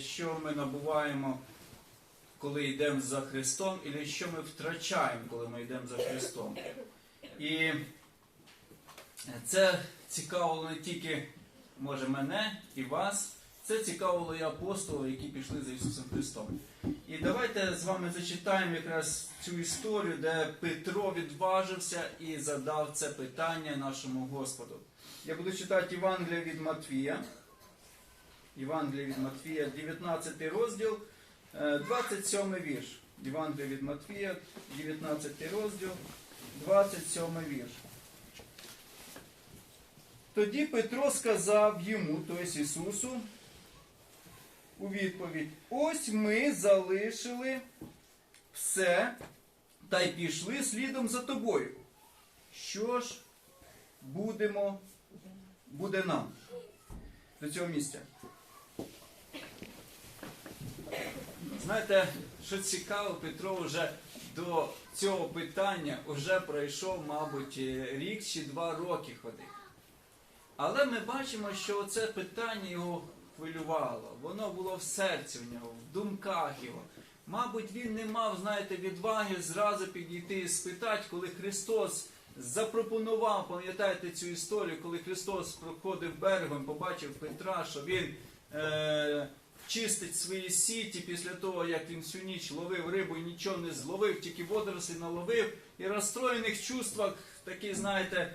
що ми набуваємо, коли йдемо за Христом, і що ми втрачаємо, коли ми йдемо за Христом. І це цікавило не тільки, може, мене і вас, це цікавило і апостолів, які пішли за Ісусом Христом. І давайте з вами зачитаємо якраз цю історію, де Петро відважився і задав це питання нашому Господу. Я буду читати Євангелія від Матвія. Євангелія від Матвія, 19 розділ, е, 27 вірш. Євангелія від Матвія, 19 розділ, 27 вірш. Тоді Петро сказав йому, тобто Ісусу, у відповідь: Ось ми залишили все та й пішли слідом за тобою. Що ж будемо, буде нам до цього місця? Знаєте, що цікаво, Петро вже до цього питання вже пройшов, мабуть, рік чи два роки ходив. Але ми бачимо, що це питання його хвилювало. Воно було в серці в нього, в думках його. Мабуть, він не мав, знаєте, відваги зразу підійти і спитати, коли Христос запропонував, пам'ятаєте цю історію, коли Христос проходив берегом, побачив Петра, що він е, чистить свої сіті після того, як він всю ніч ловив рибу і нічого не зловив, тільки водорослі наловив, і в розстроєних чувствах, такі, знаєте,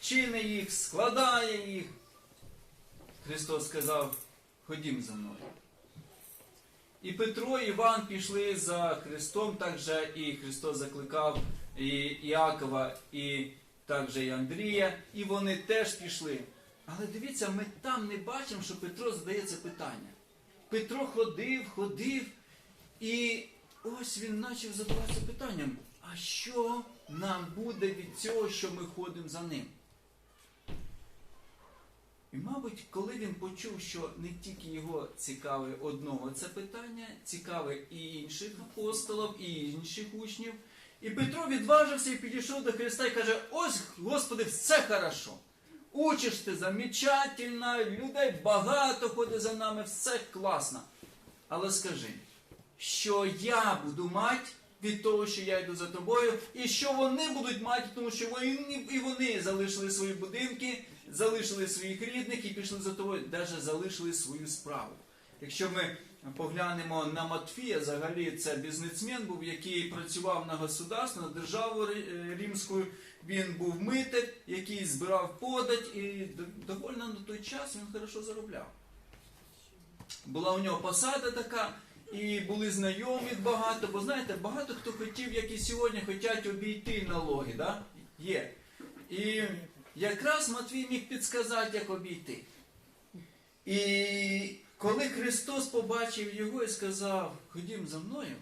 чинить їх, складає їх. Христос сказав, ходім за мною. І Петро, і Іван пішли за Христом, також і Христос закликав і Іакова, і також і Андрія, і вони теж пішли. Але дивіться, ми там не бачимо, що Петро задає питання. Петро ходив, ходив, і ось він почав задаватися питанням, а що нам буде від цього, що ми ходимо за ним? І, мабуть, коли він почув, що не тільки його цікаве одного це питання, цікаве і інших апостолів, і інших учнів. І Петро відважився і підійшов до Христа і каже: Ось, Господи, все хорошо. Учиш ти замечательно, людей багато ходить за нами, все класно. Але скажи, що я буду мати від того, що я йду за тобою, і що вони будуть мати, тому що вони, і вони залишили свої будинки, залишили своїх рідних і пішли за тобою, навіть залишили свою справу. Якщо ми поглянемо на Матфія, взагалі це бізнесмен був, який працював на государство, на державу ри- римську. Він був митер, який збирав подать, і до- доволі на той час він хорошо заробляв. Була у нього посада така, і були знайомі багато, бо знаєте, багато хто хотів, як і сьогодні, хочуть обійти налоги, да? є. І якраз Матвій міг підсказати, як обійти. І коли Христос побачив його і сказав, ходім за мною,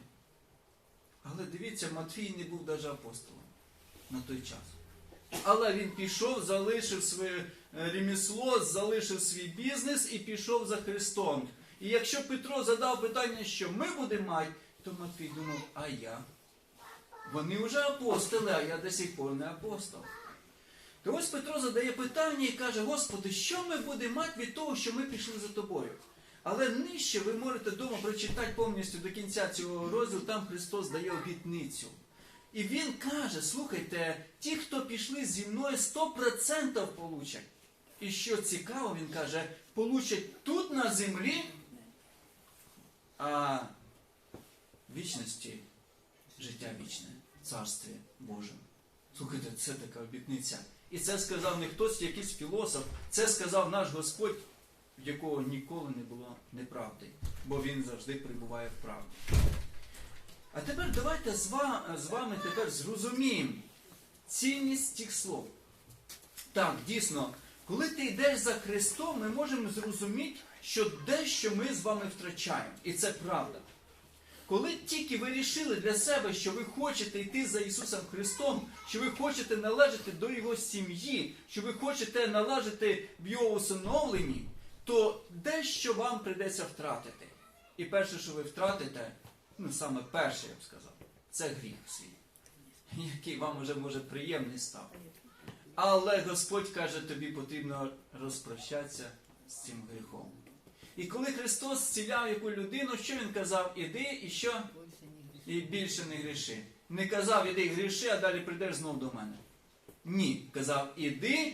але дивіться, Матвій не був навіть апостолом на той час. Але він пішов, залишив своє е, ремісло, залишив свій бізнес і пішов за Христом. І якщо Петро задав питання, що ми будемо мати, то Матвій думав, а я? Вони вже апостоли, а я до сих пор не апостол. То ось Петро задає питання і каже, Господи, що ми будемо мати від того, що ми пішли за тобою? Але нижче ви можете вдома прочитати повністю до кінця цього розділу, там Христос дає обітницю. І він каже: слухайте, ті, хто пішли зі мною, 100% получать. І що цікаво, він каже, получать тут на землі, а вічності життя вічне, царстві Боже. Слухайте, це така обітниця. І це сказав не хтось, якийсь філософ, це сказав наш Господь, в якого ніколи не було неправди, бо він завжди перебуває в правді. А тепер давайте з вами тепер зрозуміємо цінність цих слов. Так, дійсно, коли ти йдеш за Христом, ми можемо зрозуміти, що дещо ми з вами втрачаємо. І це правда. Коли тільки ви рішили для себе, що ви хочете йти за Ісусом Христом, що ви хочете належати до Його сім'ї, що ви хочете належати в Його усиновленні, то дещо вам прийдеться втратити. І перше, що ви втратите, ну саме перше, я б сказав, це гріх свій, який вам уже може приємний став. Але Господь каже, тобі потрібно розпрощатися з цим гріхом. І коли Христос зціляв яку людину, що Він казав? Іди і що? І більше не гріши. Не казав, іди гріши, а далі прийдеш знов до мене. Ні, казав, іди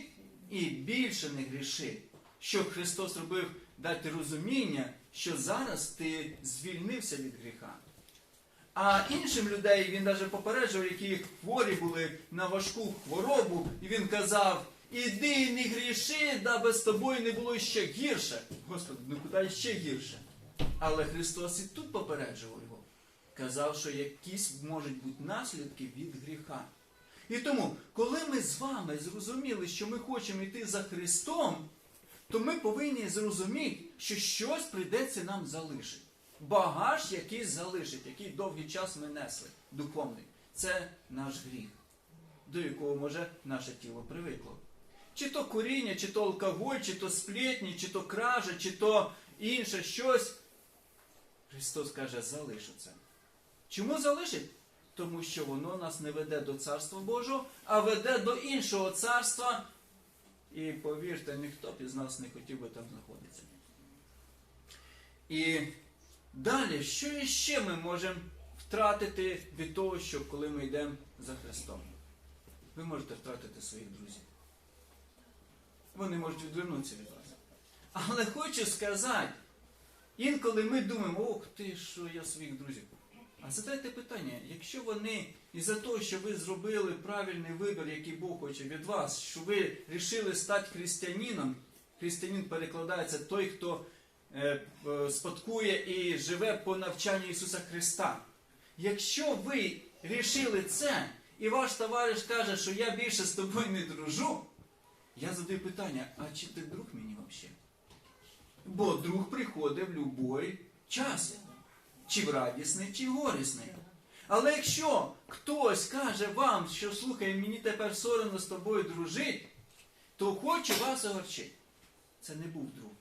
і більше не гріши. Що Христос робив дати розуміння, що зараз ти звільнився від гріха. А іншим людей він навіть попереджував, які хворі були на важку хворобу, і він казав: Іди не гріши, даби з тобою не було ще гірше. Господи, ну куди ще гірше? Але Христос і тут попереджував його. Казав, що якісь можуть бути наслідки від гріха. І тому, коли ми з вами зрозуміли, що ми хочемо йти за Христом, то ми повинні зрозуміти, що щось прийдеться нам залишити. Багаж якийсь залишить, який довгий час ми несли, духовний. Це наш гріх, до якого може наше тіло привикло. Чи то куріння, чи то алкоголь, чи то сплетні, чи то кража, чи то інше щось. Христос каже, залишу це. Чому залишить? Тому що воно нас не веде до Царства Божого, а веде до іншого царства. І повірте, ніхто б із нас не хотів би там знаходитися. І далі, що іще ми можемо втратити від того, що коли ми йдемо за Христом? Ви можете втратити своїх друзів. Вони можуть відвернутися від вас. Але хочу сказати, інколи ми думаємо, ох ти, що я своїх друзів. А задайте питання, якщо вони із-за того, що ви зробили правильний вибір, який Бог хоче від вас, що ви вирішили стати християнином, християнин перекладається той, хто е, е, спадкує і живе по навчанню Ісуса Христа. Якщо ви рішили це, і ваш товариш каже, що я більше з тобою не дружу, я задаю питання, а чи ти друг мені взагалі? Бо друг приходить в будь-який час. Чи в радісний, чи горісний. Але якщо хтось каже вам, що слухай, мені тепер соромно з тобою дружити, то хочу вас огорчити. Це не був друг.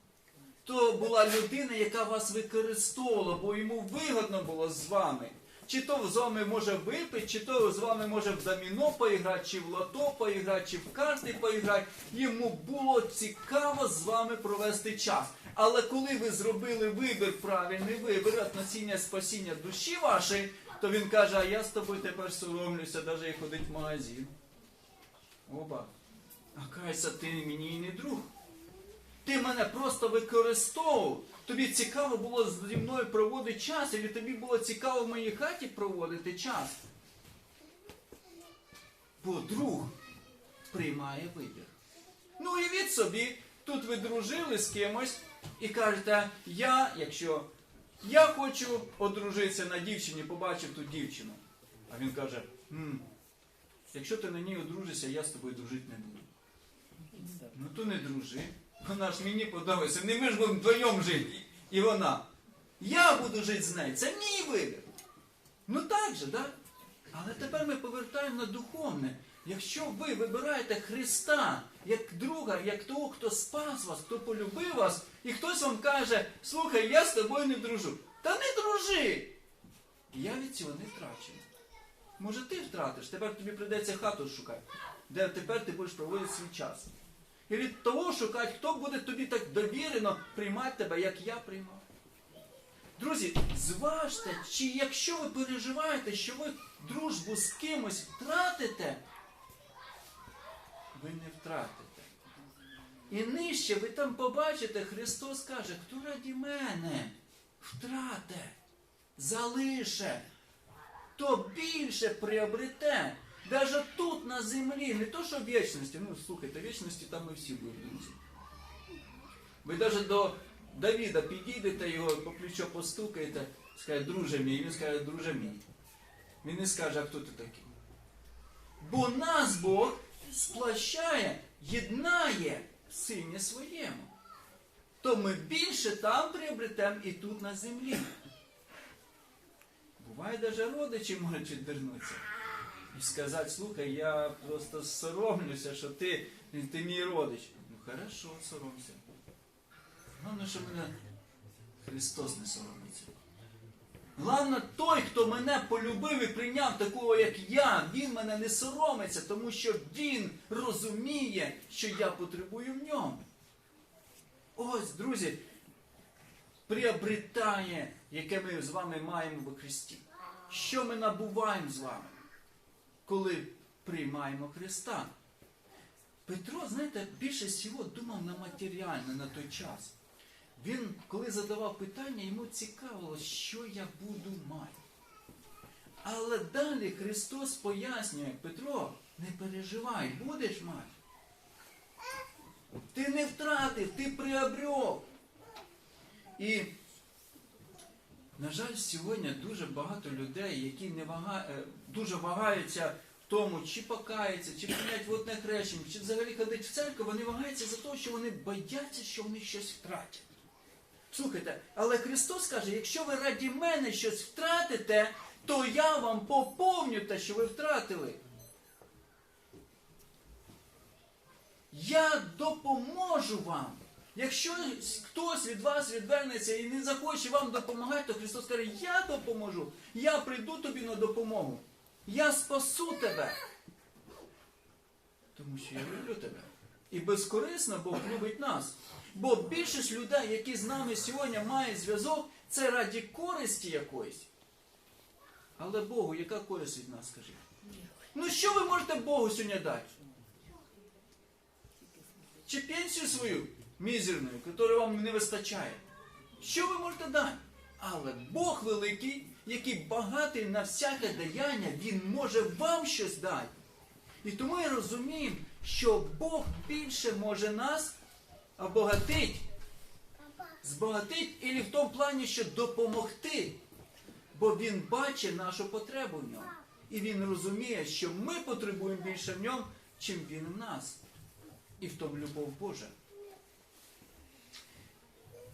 То була людина, яка вас використовувала, бо йому вигодно було з вами. Чи то з вами може випити, чи то з вами може в доміно поіграти, чи в лото поіграти, чи в карти поіграти. Йому було цікаво з вами провести час. Але коли ви зробили вибір, правильний вибір, относіння спасіння душі вашої, то він каже, а я з тобою тепер соромлюся, навіть і ходить в магазин. Оба. А кайся, ти мені і не друг. Ти мене просто використовував. Тобі цікаво було зі мною проводити час, і тобі було цікаво в моїй хаті проводити час. Бо друг приймає вибір. Ну уявіть собі, тут ви дружили з кимось і кажете, я, якщо я хочу одружитися на дівчині, побачив ту дівчину. А він каже, «М, якщо ти на ній одружишся, я з тобою дружити не буду. Ну то не дружи. Вона ж мені подобається. Не ми ж будемо вдвоєм жити. І вона. Я буду жити з нею. Це мій вибір. Ну так же, так? Але тепер ми повертаємо на духовне. Якщо ви вибираєте Христа як друга, як того, хто спас вас, хто полюбив вас, і хтось вам каже, слухай, я з тобою не дружу. Та не дружи! Я від цього не втрачений. Може, ти втратиш, тепер тобі прийдеться хату шукати, де тепер ти будеш проводити свій час. І від того шукати, хто буде тобі так довірено приймати тебе, як я приймав. Друзі, зважте, чи якщо ви переживаєте, що ви дружбу з кимось втратите, ви не втратите. І нижче ви там побачите, Христос каже, хто раді мене втрате, залише, то більше приобрете. Даже тут на землі, не то що в вічності, ну слухайте, в вічності там ми всі будемо. Ви навіть до Давіда підійдете, його по плечо постукаєте, скаже, друже мій, і він скаже, друже мій. Він не скаже, а хто ти такий. Бо нас Бог сплощає, єднає в сині своєму. То ми більше там приобретемо і тут на землі. Буває, навіть родичі можуть відвернутися. І сказати, слухай, я просто соромлюся, що ти, ти мій родич. Ну хорошо, соромся. Головне, що мене Христос не соромиться. Головне, той, хто мене полюбив і прийняв такого, як я, він мене не соромиться, тому що він розуміє, що я потребую в ньому. Ось, друзі, приобретає, яке ми з вами маємо в Христі? Що ми набуваємо з вами, коли приймаємо Христа? Петро, знаєте, більше всього думав на матеріальне на той час. Він, коли задавав питання, йому цікавило, що я буду мати. Але далі Христос пояснює, Петро, не переживай, будеш мати. Ти не втратив, ти приобрел. І, на жаль, сьогодні дуже багато людей, які не вага... е, дуже вагаються в тому, чи покаються, чи прийняти водне хрещення, чи взагалі ходити в церкву, вони вагаються за те, що вони бояться, що вони щось втратять. Слухайте, але Христос каже, якщо ви раді мене щось втратите, то я вам поповню те, що ви втратили. Я допоможу вам. Якщо хтось від вас відвернеться і не захоче вам допомагати, то Христос каже, я допоможу, я прийду тобі на допомогу. Я спасу тебе. Тому що я люблю тебе. І безкорисно Бог любить нас. Бо більшість людей, які з нами сьогодні мають зв'язок, це раді користі якоїсь. Але Богу, яка користь від нас, скажіть? Ну що ви можете Богу сьогодні дати? Чи пенсію свою мізерну, яку вам не вистачає? Що ви можете дати? Але Бог великий, який багатий на всяке даяння, Він може вам щось дати. І тому ми розуміємо, що Бог більше може нас обогатить, збагатить, і в тому плані, що допомогти. Бо Він бачить нашу потребу в ньому. І Він розуміє, що ми потребуємо більше в ньому, чим Він в нас. І в тому любов Божа.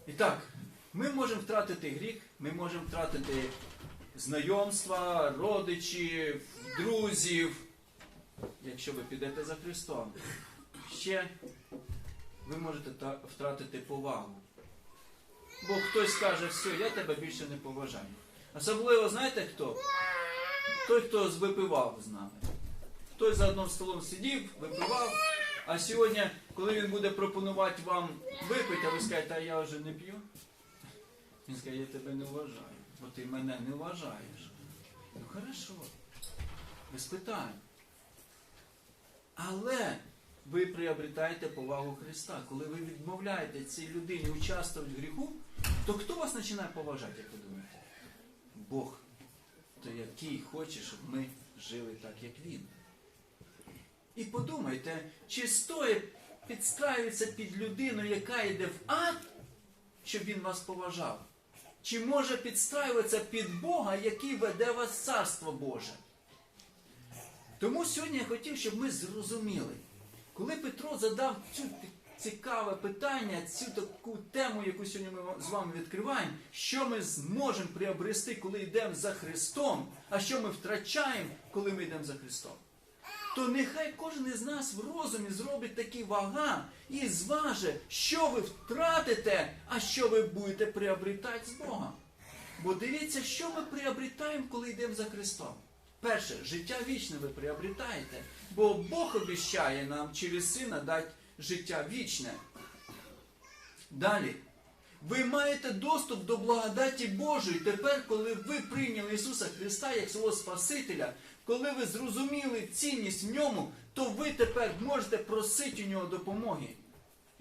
І так, ми можемо втратити гріх, ми можемо втратити знайомства, родичів, друзів, якщо ви підете за Христом. Ще ви можете втратити повагу. Бо хтось скаже, все, я тебе більше не поважаю. Особливо, знаєте хто? Той, хто випивав з нами. Хтось за одним столом сидів, випивав, а сьогодні, коли він буде пропонувати вам випити, а ви скажете, а я вже не п'ю. Він скаже, я тебе не вважаю, бо ти мене не вважаєш. Ну хорошо, без питань. Але ви приобретаєте повагу Христа. Коли ви відмовляєте цій людині участвувати в гріху, то хто вас починає поважати, як ви думаєте? Бог, то який хоче, щоб ми жили так, як Він. І подумайте, чи стоїть підстраюватися під людину, яка йде в ад, щоб він вас поважав? Чи може підстраюватися під Бога, який веде вас в Царство Боже? Тому сьогодні я хотів, щоб ми зрозуміли, коли Петро задав цю цікаве питання, цю таку тему, яку сьогодні ми з вами відкриваємо, що ми зможемо приобрести, коли йдемо за Христом, а що ми втрачаємо, коли ми йдемо за Христом. То нехай кожен із нас в розумі зробить такі вага і зваже, що ви втратите, а що ви будете приобретати з Богом. Бо дивіться, що ми приобретаємо, коли йдемо за Христом. Перше, життя вічне ви приобретаєте, бо Бог обіщає нам через сина дати життя вічне. Далі. Ви маєте доступ до благодаті Божої тепер, коли ви прийняли Ісуса Христа як свого Спасителя, коли ви зрозуміли цінність в ньому, то ви тепер можете просити у нього допомоги.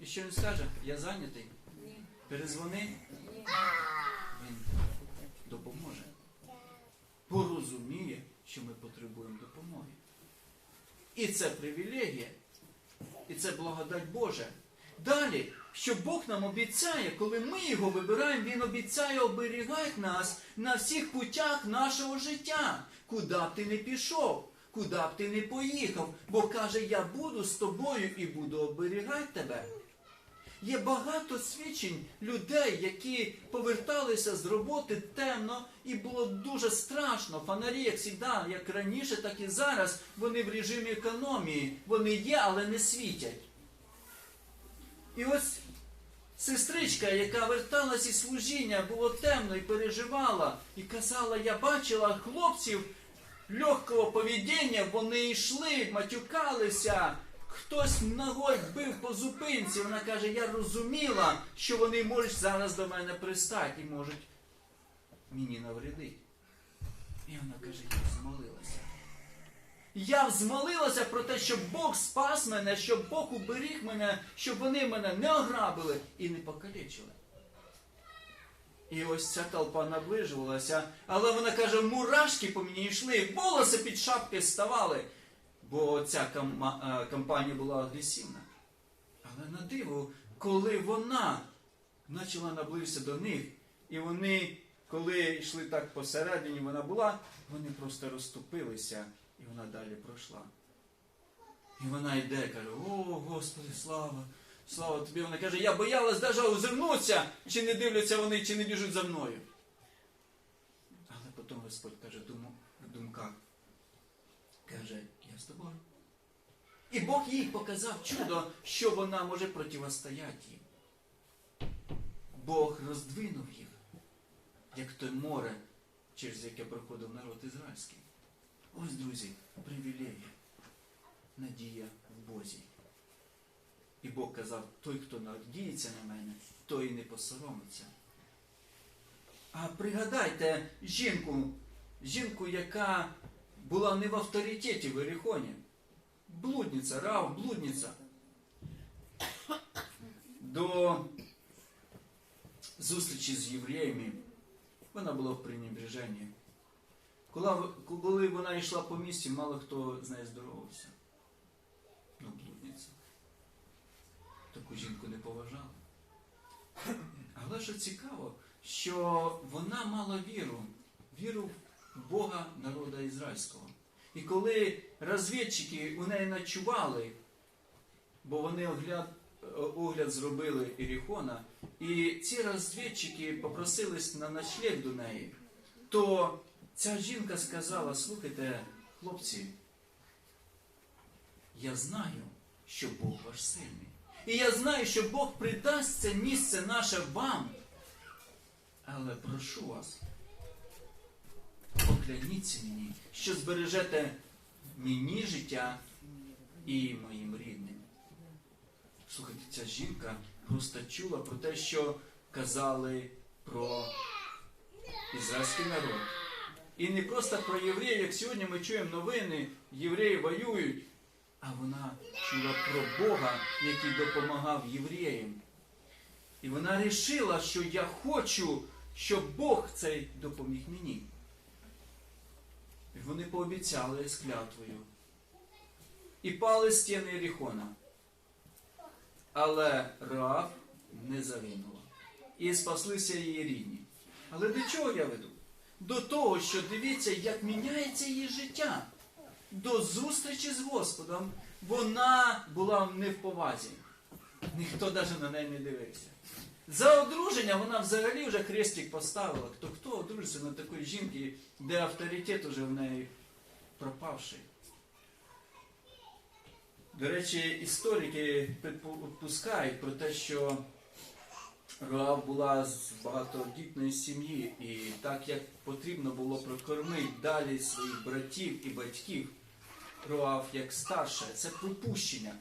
І що він скаже? Я зайнятий. Перезвони. Він допоможе. Порозуміє, що ми потребуємо допомоги. І це привілегія. І це благодать Божа. Далі, що Бог нам обіцяє, коли ми його вибираємо, Він обіцяє оберігати нас на всіх путях нашого життя, куди б ти не пішов, куди б ти не поїхав, бо каже, я буду з тобою і буду оберігати тебе. Є багато свідчень людей, які поверталися з роботи темно, і було дуже страшно. Фонарі, як завжди, як раніше, так і зараз, вони в режимі економії. Вони є, але не світять. І ось сестричка, яка верталась із служіння, було темно і переживала, і казала, я бачила хлопців легкого поведіння, вони йшли, матюкалися, хтось ногою бив по зупинці. Вона каже, я розуміла, що вони можуть зараз до мене пристати і можуть мені навредити. І вона каже, я взмолилася. Я взмолилася про те, щоб Бог спас мене, щоб Бог уберіг мене, щоб вони мене не ограбили і не покалічили. І ось ця толпа наближувалася, але вона каже, мурашки по мені йшли, волоси під шапки ставали, бо ця е, кампанія була агресивна. Але на диво, коли вона почала наблизитися до них, і вони, коли йшли так посередині, вона була, вони просто розступилися, і вона далі пройшла. І вона йде, каже, о, Господи, слава, слава тобі. Вона каже, я боялась навіть озирнутися, чи не дивляться вони, чи не біжуть за мною. Але потім Господь каже, в думках, каже, я з тобою. І Бог їй показав чудо, що вона може противостояти їм. Бог роздвинув їх, як те море, через яке проходив народ ізраїльський. Ось, друзі, привілея, надія в Бозі. І Бог казав, той, хто надіється на мене, той і не посоромиться. А пригадайте жінку, жінку, яка була не в авторитеті в Ерихоні. Блудниця, рав, блудниця. До зустрічі з євреями вона була в пренебреженні. Коли, вона йшла по місті, мало хто з нею здоровався. Ну, блудниця. Таку жінку не поважали. Але що цікаво, що вона мала віру, віру в Бога народа ізраїльського. І коли розвідчики у неї ночували, бо вони огляд, огляд зробили Іріхона, і ці розвідчики попросились на ночлег до неї, то ця жінка сказала: слухайте, хлопці, я знаю, що Бог ваш сильний. І я знаю, що Бог придасть це місце наше вам. Але прошу вас, покляніться мені, що збережете мені життя і моїм рідним. Слухайте, ця жінка просто чула про те, що казали про ізраїльський народ. І не просто про євреїв, як сьогодні ми чуємо новини, євреї воюють, а вона чула про Бога, який допомагав євреям. І вона вирішила, що я хочу, щоб Бог цей допоміг мені. І вони пообіцяли з клятвою. І пали стіни Єріхона. Але Раав не загинула. І спаслися її рідні. Але до чого я веду? До того, що дивіться, як міняється її життя. До зустрічі з Господом вона була не в повазі. Ніхто навіть на неї не дивився. За одруження вона взагалі вже хрестик поставила. Хто хто одружиться на такої жінки, де авторитет уже в неї пропавший. До речі, історики підпускають про те, що Роав була з багатодітної сім'ї, і так як потрібно було прокормити далі своїх братів і батьків, Роав як старша, це припущення.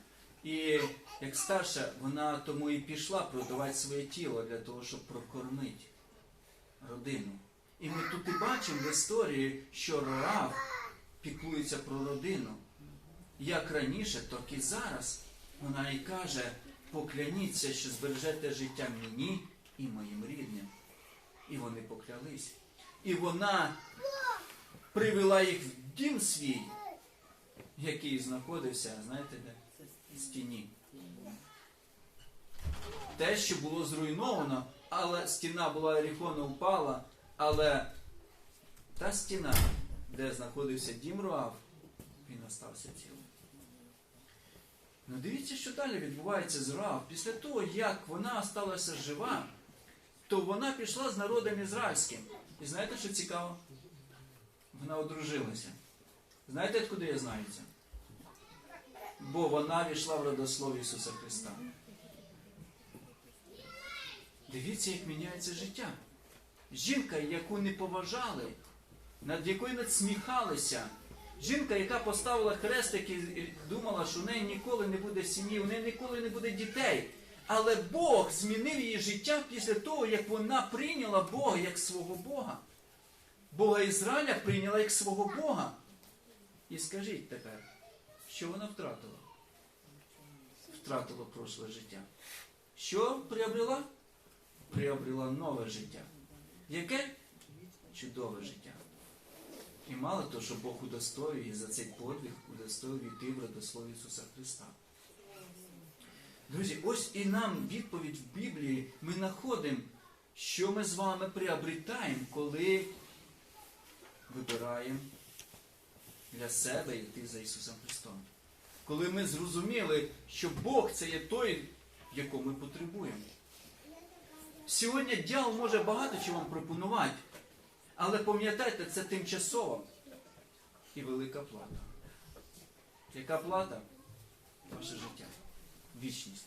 І як старша, вона тому і пішла продавати своє тіло для того, щоб прокормити родину. І ми тут і бачимо в історії, що Роав піклується про родину. Як раніше, так і зараз. Вона і каже, покляніться, що збережете життя мені і моїм рідним. І вони поклялись. І вона привела їх в дім свій, який знаходився, знаєте де? В стіні. Те, що було зруйновано, але стіна була Еріхона упала, але та стіна, де знаходився дім Руав, він остався цілим. Ну дивіться, що далі відбувається з Раав. Після того, як вона сталася жива, то вона пішла з народом ізраїльським. І знаєте, що цікаво? Вона одружилася. Знаєте, откуди я знаю це? Бо вона війшла в родослов Ісуса Христа. Дивіться, як міняється життя. Жінка, яку не поважали, над якою надсміхалися, Жінка, яка поставила хрестик і думала, що у неї ніколи не буде сім'ї, у неї ніколи не буде дітей. Але Бог змінив її життя після того, як вона прийняла Бога як свого Бога. Бога Ізраїля прийняла як свого Бога. І скажіть тепер, що вона втратила? Втратила прошле життя. Що приобрела? Приобрела нове життя. Яке? Чудове життя. І мало того, що Бог удостоює за цей подвиг удостоює війти в родослові Ісуса Христа. Друзі, ось і нам відповідь в Біблії ми знаходимо, що ми з вами приобретаємо, коли вибираємо для себе йти за Ісусом Христом. Коли ми зрозуміли, що Бог це є той, якого ми потребуємо. Сьогодні дьявол може багато чого вам пропонувати, але пам'ятайте, це тимчасово і велика плата. Яка плата? Ваше життя. Вічність.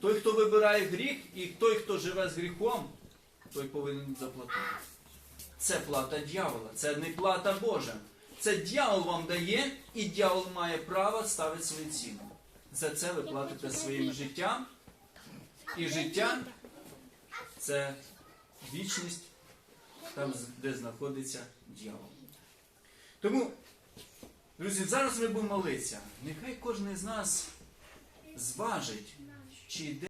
Той, хто вибирає гріх, і той, хто живе з гріхом, той повинен заплатити. Це плата дьявола, це не плата Божа. Це дьявол вам дає, і дьявол має право ставити свою ціну. За це ви платите своїм життям. І життя це вічність, там, де знаходиться дьявол. Тому, друзі, зараз ми будемо молитися. Нехай кожен з нас зважить, чи йде.